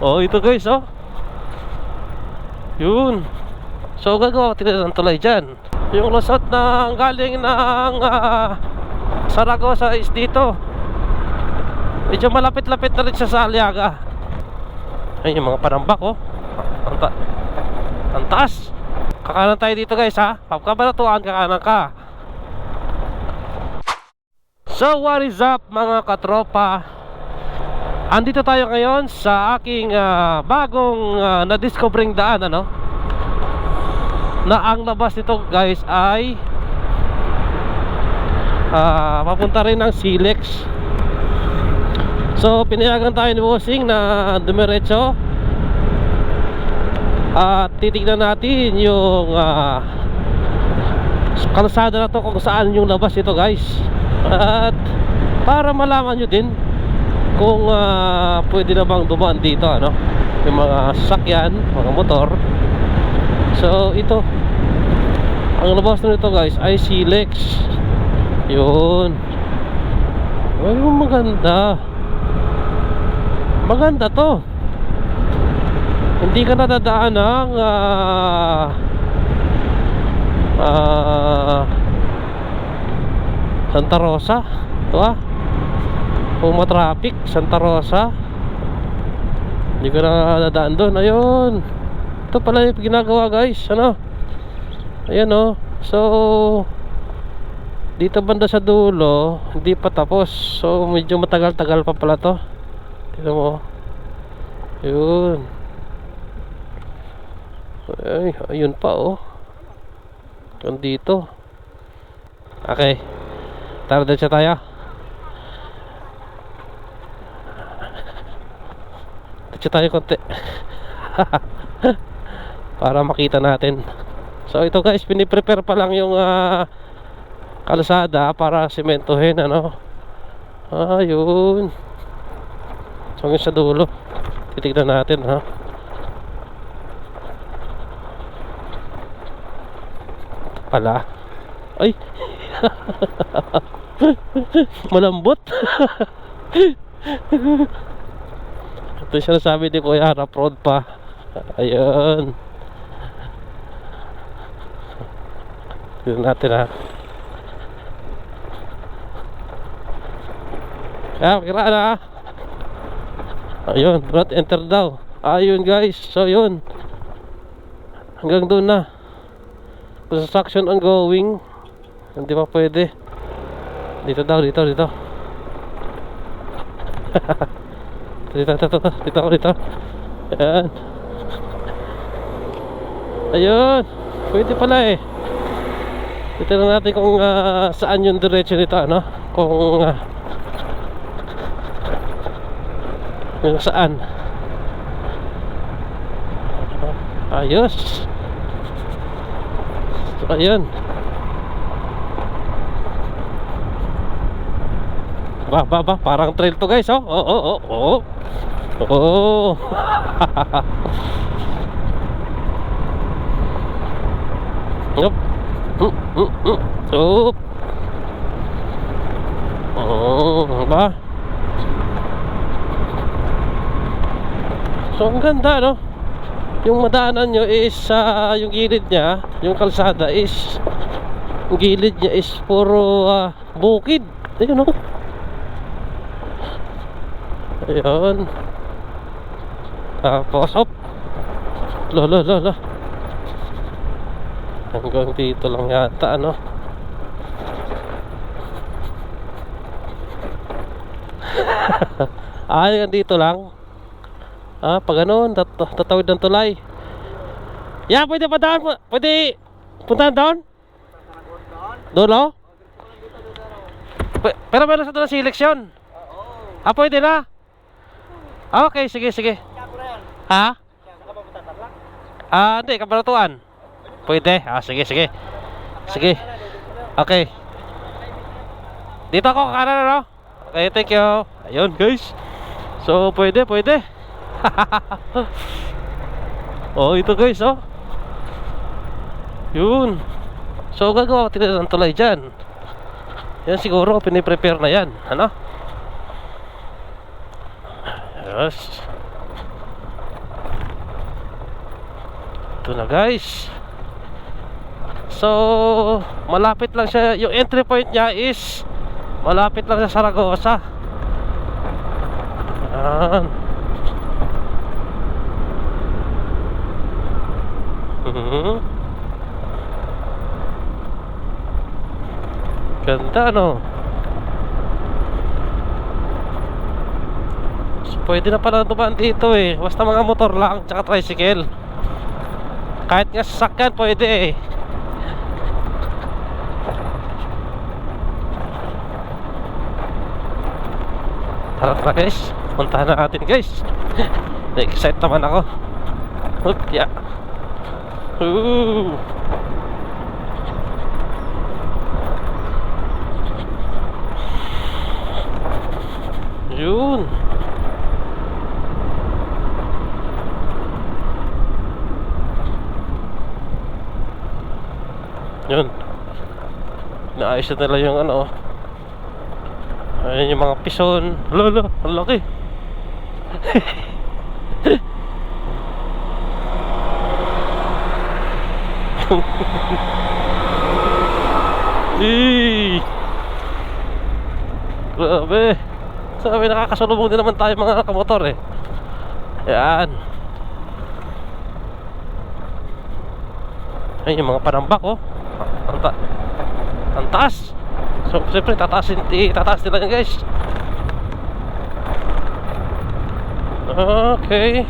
Oh, ito guys, oh. Yun. So, gagawa ko ng tulay dyan. Yung lusot na galing ng ah, Saragossa is dito. Medyo malapit-lapit na rin siya sa Aliaga. Ayun yung mga panambak, oh. Ang, ta ang taas. Kakanan tayo dito guys, ha. Pagkabalatuan, kakanan ka. So, what is up mga katropa? Andito tayo ngayon sa aking ah, bagong ah, na-discovering daan ano? Na ang labas nito guys ay ah, papunta rin ng Silex. So pinayagan tayo ni Bossing na dumiretso. At titignan natin yung ah, kalsada na to kung saan yung labas ito guys. At para malaman nyo din kung ah, pwede na bang dumaan dito ano? Yung mga sasakyan, mga motor. So ito. Ang labas nito guys ay Silex. Yun. Ay maganda. Maganda to. Hindi ka nadadaan ng ah ah, Santa Rosa. Ito ah kung matraffic Santa Rosa. Hindi ko na nadaan doon. Ayun. Ito pala yung ginagawa guys. Ano? Ayan oh. So dito banda sa dulo hindi pa tapos. So medyo matagal-tagal pa pala to. Tignan mo yun ay ayun pa oh. Dito. Okay. Tara siya tayo Diretso tayo konti. Para makita natin. So ito guys Piniprepare pa lang yung ah, Kalsada para sementohin ano? Ayun. So sa dulo. Titignan natin ha? Pala. Ay! Malambot Ito siya nasabi ni Kuya Harap Road pa. Ayun. Tignan natin ha. Kaya kira na ha. Ayun, not enter daw. Ayun guys, so yun. Hanggang doon na. Construction ongoing. Hindi pa pwede. Dito daw, dito, dito dito, dito, dito, dito ako dito. Ayan. Ayun. Pwede pala eh. Dito na natin kung ah, saan yung diretso nito ano? Kung ah, Kung saan. Ayos. So ayun. Ba, ba, ba, parang trail to guys, oh. Oo, oo, oo. Oo. Yup. Mm, mm, mm. Yup. Oo, ba? So, ang ganda, no? Yung madaanan nyo is, ah, yung gilid niya, yung kalsada is, yung gilid niya is puro ah, bukid. Ayun, no? Ayun. Tapos, op. Lo, lo, lo, lo. Hanggang dito lang yata, ano. Hanggang dito lang. Ah, pag ganun, tat tatawid ng tulay. Yeah, pwede pa daan. Pwede puntahan doon? Doon, oh? Pe- Pero meron sa doon na seleksyon. Ah, pwede na? Ah, Okay, sige, sige. Ha? Ah, hindi, kabalatuan. Pwede. Ah, sige, sige. Sige. Okay. Dito ako kanan ano? Okay, thank you. Ayun, guys. So, pwede, pwede. oh, ito guys, oh. Yun. So, gagawa ko tinalang tulay dyan. Yan siguro, piniprepare na yan. Ano? Yes. Ito na guys. So, malapit lang siya. Yung entry point niya is malapit lang sa Saragosa. Ayan. Mhm. Ganda no. So, pwede na pala dumaan dito eh. Basta mga motor lang, tsaka tricycle. Kahit nga sasakyan, pwede eh. Tara tara guys, puntahan na natin guys. Na-excite naman ako. Hup, ya. Ooh. Yun. Yun. Naayos na nila yung ano. Ayan yung mga pison. Lolo, ang laki. Grabe. Sabi nakakasalubong din naman tayo mga kamotor eh. Ayan. Ayan yung mga panambak oh. Ang, ta ang taas. So, siyempre, tataasin, tataas nila yan guys. Okay.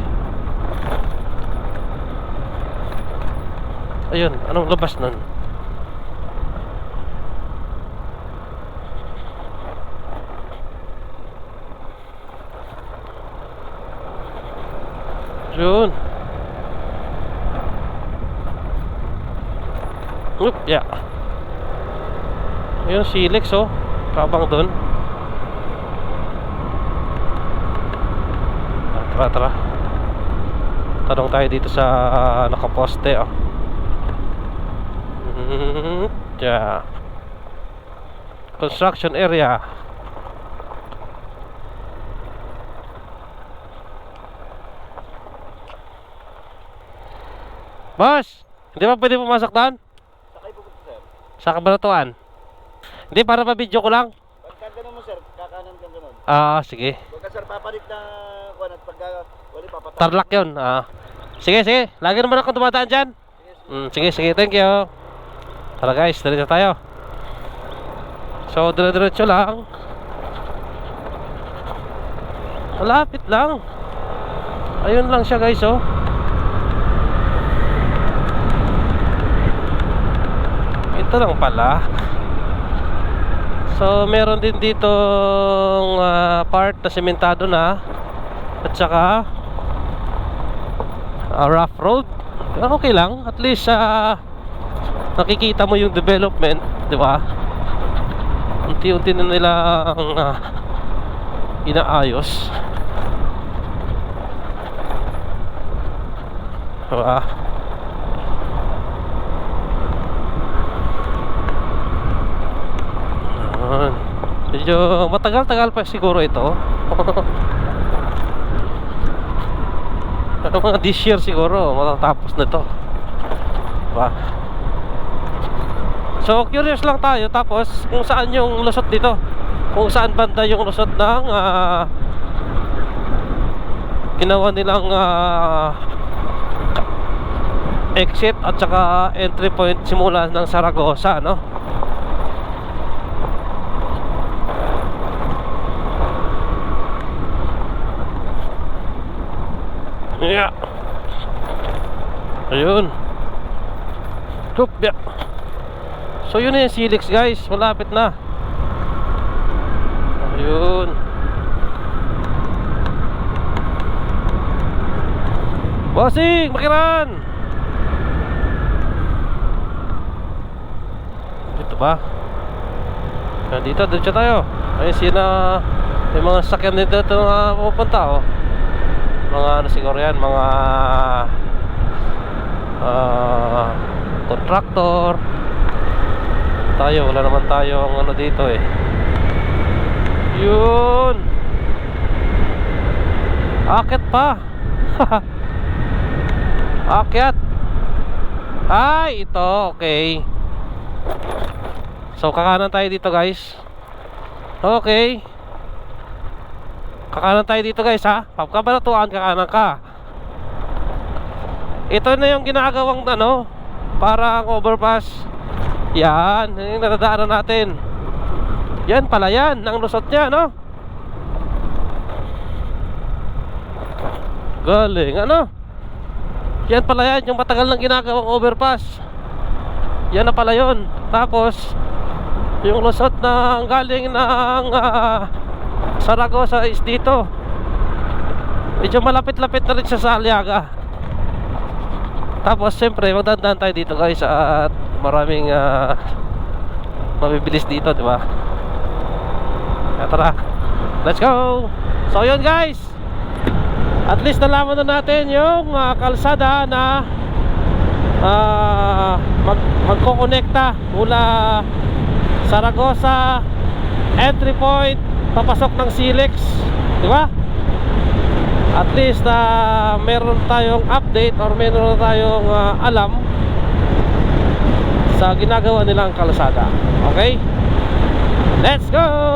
Ayun, anong labas nun? Yun. Oop, yeah. Ayun, Silex oh. Kabang doon. Ah, Tara, tara. Tanong tayo dito sa ah, nakaposte oh. Mhm, Yeah. Construction area. Boss, hindi ba pwede pumasok doon? Sa kabanatuan? Hindi, para pa-video ko lang. Pagka ganun mo sir, kakanan kang ganun. Ah, sige. Huwag ka sir papalit na kuwan at pagka wali papatak. Tarlac yun. Ah. Sige, sige. Lagi naman ako dumadaan dyan. Mm, sige, sige. Thank you. Tara guys, diretso tayo. So, dire-diretso lang. Malapit lang. Ayun lang siya guys, oh. Ito lang pala. So, meron din dito part na sementado na. At saka ah, rough road. Pero okay lang. At least ah, nakikita mo yung development, di ba? Unti-unti na nila ang ah, inaayos. Diba? Ayan. Medyo matagal-tagal pa siguro ito. Mga this year siguro matatapos na to. Diba? So curious lang tayo tapos kung saan yung lusot dito. Kung saan banda yung lusot ng ah, ginawa nilang ah, exit at saka entry point simula ng Saragosa, no? Ayun. Tup, yeah. So yun na yung Silix guys, malapit na. Ayun. Bossing, makiran. Dito ba? Dito, dito tayo. Ayun sina yung mga sakyan dito ito na pupunta oh mga ano siguro yan mga ah, contractor tayo wala naman tayo ang ano dito eh yun akit pa akyat Ay, ito, okay. So, kakanan tayo dito, guys. Okay. Kakanan tayo dito, guys, ha? Pagkabalatuan, kakanan ka. Ito na yung ginagawang, ano, parang overpass. Yan, yun yung nadadaanan natin. Yan pala yan, ang lusot niya, no? Galing, ano? Yan pala yan, yung matagal nang ginagawang overpass. Yan na pala yun. Tapos, yung lusot na galing ng ah, Saragossa is dito. Medyo malapit-lapit na rin sa Aliaga. Tapos, siyempre, magdandaan tayo dito guys at maraming ah, mabibilis dito, di ba? Kaya tara, let's go! So, yun guys! At least nalaman na natin yung ah, kalsada na ah, mag magkokonekta mula Saragossa entry point papasok ng Silex di ba at least ah, meron tayong update or meron tayong ah, alam sa ginagawa nilang kalsada. Okay? Let's go